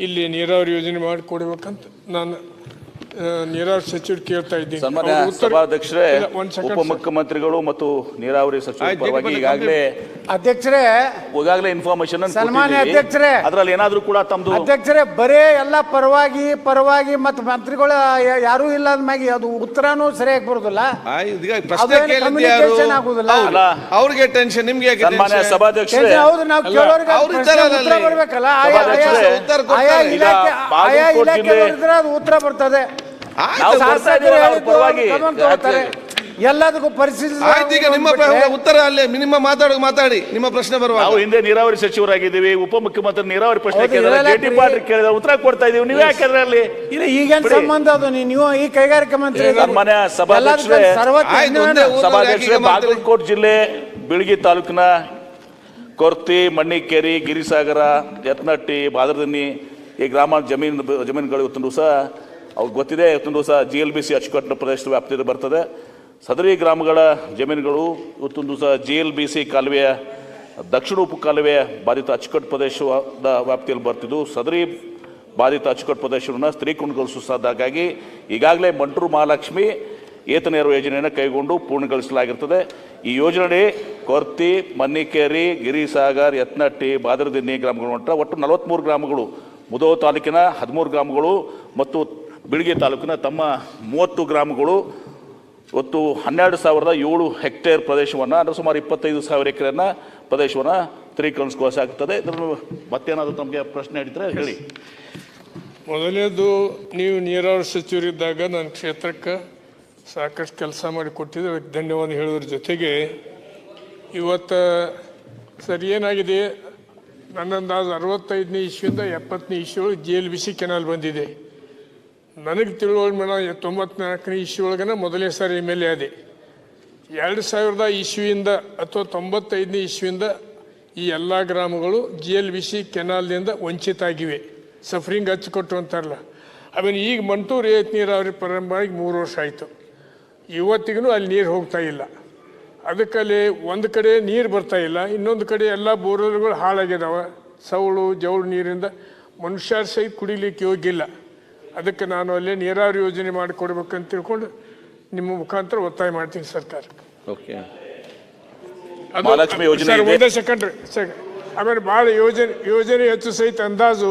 ಇಲ್ಲಿ ನೀರಾವರಿ ಯೋಜನೆ ಮಾಡಿಕೊಡ್ಬೇಕಂತ ನಾನು ನೀರಾವರಿ ಸಚಿವರು ಕೇಳ್ತಾ ಇದ್ದೀನಿ ಸನ್ಮಾನ್ಯ ಸಭಾಧ್ಯಕ್ಷರೇ. ಉಪಮುಖ್ಯಮಂತ್ರಿಗಳು ಮತ್ತು ನೀರಾವರಿ ಸಚಿವ ಪರವಾಗಿ ಈಗಾಗಲೇ ಅಧ್ಯಕ್ಷರೇ ಈಗಾಗಲೇ ಇನ್ಫಾರ್ಮೇಶನ್ ಸನ್ಮಾನ್ಯ ಅಧ್ಯಕ್ಷರೇ. ಅದ್ರಲ್ಲಿ ಏನಾದರೂ ಕೂಡ ತಮ್ದು ಅಧ್ಯಕ್ಷರೇ ಬರೇ ಎಲ್ಲ ಪರವಾಗಿ ಪರವಾಗಿ ಮತ್ತು ಮಂತ್ರಿಗಳ ಯಾರು ಇಲ್ಲ ಅಂದ್ಮ್ಯಾಗೆ ಅದು ಉತ್ತರನೂ ಸರಿಯಾಗಿ ಬರೋದಿಲ್ಲ ಆಗುದಿಲ್ಲ. ಅವ್ರಿಗೆ ಟೆನ್ಷನ್ ನಿಮ್ಗೆ ಸನ್ಮಾನ್ಯ ಸಭಾಧ್ಯಕ್ಷರೇ ಹೌದು ನಾವು ಕೇಳೋರಿಗೆ ಉತ್ತರ. ಬರ್ಬೇಕಲ್ಲ ಆಯಾ ಉತ್ತರ ಆಯಾ ಕೊಡ್ತಾರೆ. ಇಲಾಖೆ ಆಯಾ ಇಲಾಖೆ ಅದು ಉತ್ತರ ಬರ್ತದೆ ನಾವು ಪರವಾಗಿ. ಎಲ್ಲದಕ್ಕೂ ಪರಿಶೀಲಿಸಿ ಆಯ್ತು ಈಗ ನಿಮ್ಮ ಪ್ರ- ಉತ್ತರ ಅಲ್ಲೇ ನಿಮ್ಮ ಮಾತಾಡೋ ಮಾತಾಡಿ ನಿಮ್ಮ ಪ್ರಶ್ನೆ ಬರುವಾಗ ನಾವು ಹಿಂದೆ ನೀರಾವರಿ ಸಚಿವರಾಗಿದ್ದೀವಿ ಉಪಮುಖ್ಯಮಂತ್ರಿ ನೀರಾವರಿ ಪ್ರಶ್ನೆ ಹೌದು, ಕೇಳಿದ್ರೆ ಇವೆಲ್ಲ ಪಾಟೀಲ್ ಕೇಳಿದ್ರೆ ಉತ್ತರ ಕೊಡ್ತಾ ಇದೀವಿ ನೀವು ಯಾಕೆ ಅಲ್ಲಿ ಇಲ್ಲ ಈಗೇನ್ ಬಿಡಿ. ಸಂಬಂಧ ಅದು ನೀ- ನೀವು ಈ ಕೈಗಾರಿಕಾ ಮಂತ್ರಿ ಇದ್ದೀರಿ. ಸನ್ಮಾನ್ಯ ಸಭಾಧ್ಯಕ್ಷರೇ, ಎಲ್ಲದಕ್ಕೂ ಸರ್ವತ್ರ ಆಯ್ತು, ಅನ್ವಯನ- ಒಂದೇ ಊರ್ನವ್ರು ಸಭಾಧ್ಯಕ್ಷರೇ ಯಾಕೆ ಈಗ ಮಾಡ್ತೀರಿ? ಬಾಗಲಕೋಟೆ ಜಿಲ್ಲೆ ಬಿಳಗಿ ತಾಲೂಕಿನ ಕೊರ್ತಿ ಮಣ್ಣಿಕೇರಿ ಗಿರಿಸಾಗರ ಯತ್ನಟ್ಟಿ ಬಾದರದನ್ನಿ ಈ ಗ್ರಾಮ ಜಮೀನು ಜಮೀನುಗಳು ಇವತ್ತು ದಿವಸ ಅವ್ರಿಗೆ ಗೊತ್ತಿದೆ ಇವತ್ತಿನ ದಿವಸ ಜಿ ಎಲ್ ಬಿ ಸಿ ಅಚ್ಚುಕಟ್ಟಿನ ಪ್ರದೇಶದ ವ್ಯಾಪ್ತಿಯಲ್ಲಿ ಬರ್ತದೆ. ಸದರಿ ಗ್ರಾಮಗಳ ಜಮೀನುಗಳು ಇವತ್ತಿನ ದಿವಸ ಜಿ ಎಲ್ ಬಿ ಸಿ ಕಾಲುವೆಯ, ದಕ್ಷಿಣ ಉಪ ಕಾಲುವೆಯ ಬಾಧಿತ ಅಚ್ಚುಕಟ್ಟು ಪ್ರದೇಶದ ವ್ಯಾಪ್ತಿಯಲ್ಲಿ ಬರ್ತಿದ್ದು. ಸದರಿ ಬಾಧಿತ ಅಚ್ಚುಕಟ್ಟು ಪ್ರದೇಶವನ್ನು ಸ್ಥಿರೀಕರಣಗೊಳಿಸುವುದಾಗಿ ಈಗಾಗಲೇ ಮಂಟೂರು ಮಹಾಲಕ್ಷ್ಮಿ ಏತ ನೀರು ಯೋಜನೆಯನ್ನು ಕೈಗೊಂಡು ಪೂರ್ಣಗೊಳಿಸಲಾಗಿರ್ತದೆ. ಈ ಯೋಜನೆಯಡಿ ಕೊರ್ತಿ, ಮನ್ನಿಕೇರಿ, ಗಿರಿಸಾಗರ್, ಯತ್ನಟ್ಟಿ, ಬಾದರದಿನ್ನಿ ಗ್ರಾಮಗಳು ಹೊಂಟ ಒಟ್ಟು ನಲವತ್ತ್ಮೂರು ಗ್ರಾಮಗಳು. ಮುದೋ ತಾಲೂಕಿನ ಹದಿಮೂರು ಗ್ರಾಮಗಳು ಮತ್ತು ಬಿಳಿಗಿ ತಾಲೂಕಿನ ತಮ್ಮ ಮೂವತ್ತು ಗ್ರಾಮಗಳು ಒತ್ತು ಹನ್ನೆರಡು ಸಾವಿರದ ಏಳು ಹೆಕ್ಟೇರ್ ಪ್ರದೇಶವನ್ನು ಅಂದರೆ ಸುಮಾರು ಇಪ್ಪತ್ತೈದು ಸಾವಿರ ಎಕರೆಯನ್ನು ಪ್ರದೇಶವನ್ನು ಸ್ಥಿರೀಕರಣಗೊಳಿಸಲಾಗುತ್ತದೆ ಇದನ್ನು ಮತ್ತೇನಾದರೂ ತಮಗೆ ಪ್ರಶ್ನೆ ಹಿಡಿದ್ರೆ ಹೇಳಿ. ಮೊದಲನೇದು ನೀವು ನೀರಾವರಿ ಸಚಿವರಿದ್ದಾಗ ನನ್ನ ಕ್ಷೇತ್ರಕ್ಕೆ ಸಾಕಷ್ಟು ಕೆಲಸ ಮಾಡಿ ಕೊಟ್ಟಿದ್ದು ಧನ್ಯವಾದ ಹೇಳೋದ್ರ ಜೊತೆಗೆ ಇವತ್ತು ಸರ್ ಏನಾಗಿದೆ ನನ್ನಂದಾಜು ಅರವತ್ತೈದನೇ ಇಶ್ಯೂಯಿಂದ ಎಪ್ಪತ್ತನೇ issue G L B C canal ಬಂದಿದೆ. ನನಗೆ ತಿಳುವಳಿ ಮೇಲೆ ತೊಂಬತ್ನಾಲ್ಕನೇ ಇಸ್ವಿ ಒಳಗನ ಮೊದಲನೇ ಸಾರಿ ಎಂ ಎಲ್ ಎ ಅದೇ ಎರಡು ಸಾವಿರದ ಇಸ್ವಿಯಿಂದ ಅಥವಾ ತೊಂಬತ್ತೈದನೇ ಇಸ್ವಿಯಿಂದ ಈ ಎಲ್ಲ ಗ್ರಾಮಗಳು ಜಿ ಎಲ್ ಬಿ ಸಿ ಕೆನಾಲ್ನಿಂದ ವಂಚಿತ ಆಗಿವೆ ಸಫರಿಂಗ್ ಹಚ್ಚಿಕೊಟ್ಟು ಅಂತಾರಲ್ಲ. ಆಮೇಲೆ ಈಗ ಮಂಟೂರು ರೇತ್ ನೀರಾವರಿ ಪ್ರಾರಂಭ ಮೂರು ವರ್ಷ ಆಯಿತು. ಇವತ್ತಿಗೂ ಅಲ್ಲಿ ನೀರು ಹೋಗ್ತಾ ಇಲ್ಲ. ಅದಕ್ಕಲ್ಲಿ ಒಂದು ಕಡೆ ನೀರು ಬರ್ತಾ ಇಲ್ಲ, ಇನ್ನೊಂದು ಕಡೆ ಎಲ್ಲ ಬೋರ್ವೆಲ್ಗಳು ಹಾಳಾಗಿದ್ದಾವೆ ಸೌಳು, ಜೌಳು ನೀರಿಂದ ಮನುಷ್ಯರ ಸಹಿತ ಕುಡಿಲಿಕ್ಕೆ ಯೋಗ್ಯ ಅದಕ್ಕೆ ನಾನು ಅಲ್ಲಿ ನೀರಾವರಿ ಯೋಜನೆ ಮಾಡಿಕೊಡ್ಬೇಕಂತ ತಿಳ್ಕೊಂಡು ನಿಮ್ಮ ಮುಖಾಂತರ ಒತ್ತಾಯ ಮಾಡ್ತೀನಿ ಸರ್ಕಾರಕ್ಕೆ ಓಕೆ. ಅದು- ಮಹಾಲಕ್ಷ್ಮಿ ಯೋಜನೆ ಸರ್, ಇದೆ. ಒಂದೇ ಸೆಕೆಂಡ್ ಆಮೇಲೆ ಭಾಳ ಯೋಜನೆ ಯೋಜನೆ ಹೆಚ್ಚು ಸಹಿತ ಅಂದಾಜು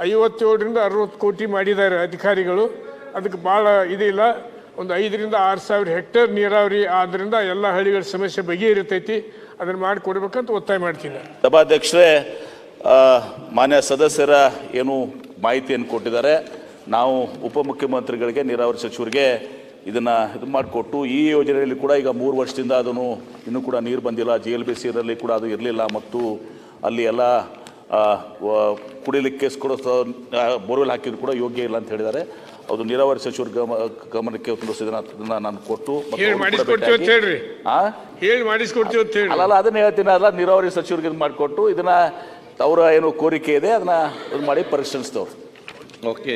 ಐವತ್ತೇಳರಿಂದ ಅರವತ್ತು ಕೋಟಿ ಮಾಡಿದ್ದಾರೆ ಅಧಿಕಾರಿಗಳು. ಅದಕ್ಕೆ ಭಾಳ ಇದಿಲ್ಲ ಒಂದು ಐದರಿಂದ ಆರು ಸಾವಿರ ಹೆಕ್ಟೇರ್ ನೀರಾವರಿ ಆದ್ದರಿಂದ ಎಲ್ಲ ಹಳ್ಳಿಗಳ ಸಮಸ್ಯೆ ಬಗೆಹರಿತೈತಿ. ಅದನ್ನು ಮಾಡಿಕೊಡ್ಬೇಕಂತ ಒತ್ತಾಯ ಮಾಡ್ತೀನಿ. ಸಭಾಧ್ಯಕ್ಷರೇ ಆ, ಮಾನ್ಯ ಸದಸ್ಯರ ಏನು ಮಾಹಿತಿಯನ್ನು ಕೊಟ್ಟಿದ್ದಾರೆ. ನಾವು ಉಪಮುಖ್ಯಮಂತ್ರಿಗಳಿಗೆ ನೀರಾವರಿ ಸಚಿವರಿಗೆ ಇದನ್ನು ಇದು ಮಾಡಿಕೊಟ್ಟು ಈ ಯೋಜನೆಯಲ್ಲಿ ಕೂಡ ಈಗ ಮೂರು ವರ್ಷದಿಂದ ಅದನ್ನು ಇನ್ನೂ ಕೂಡ ನೀರು ಬಂದಿಲ್ಲ. ಜಿ ಎಲ್ ಬಿ ಸಿರಲ್ಲಿ ಕೂಡ ಅದು ಇರಲಿಲ್ಲ ಮತ್ತು ಅಲ್ಲಿ ಎಲ್ಲ ಕುಡಿಲಿಕ್ಕೆ ಕೂಡ ಬೋರ್ವೆಲ್ ಹಾಕಿದ್ರು ಕೂಡ ಯೋಗ್ಯ ಇಲ್ಲ ಅಂತ ಹೇಳಿದ್ದಾರೆ. ಅದು ನೀರಾವರಿ ಸಚಿವರ ಗಮ ಗಮನಕ್ಕೆ ಇದನ್ನ ನಾನು ಕೊಟ್ಟು ಅಲ್ಲ ಅದನ್ನ ಹೇಳ್ತೀನಿ. ಅಲ್ಲ ನೀರಾವರಿ ಸಚಿವರಿಗೆ ಇದು ಮಾಡಿಕೊಟ್ಟು ಇದನ್ನ ಅವರ ಏನು ಕೋರಿಕೆ ಇದೆ ಅದನ್ನ ಇದು ಮಾಡಿ ಪರಿಶೀಲಿಸ್ತವ್ರು. ಓಕೆ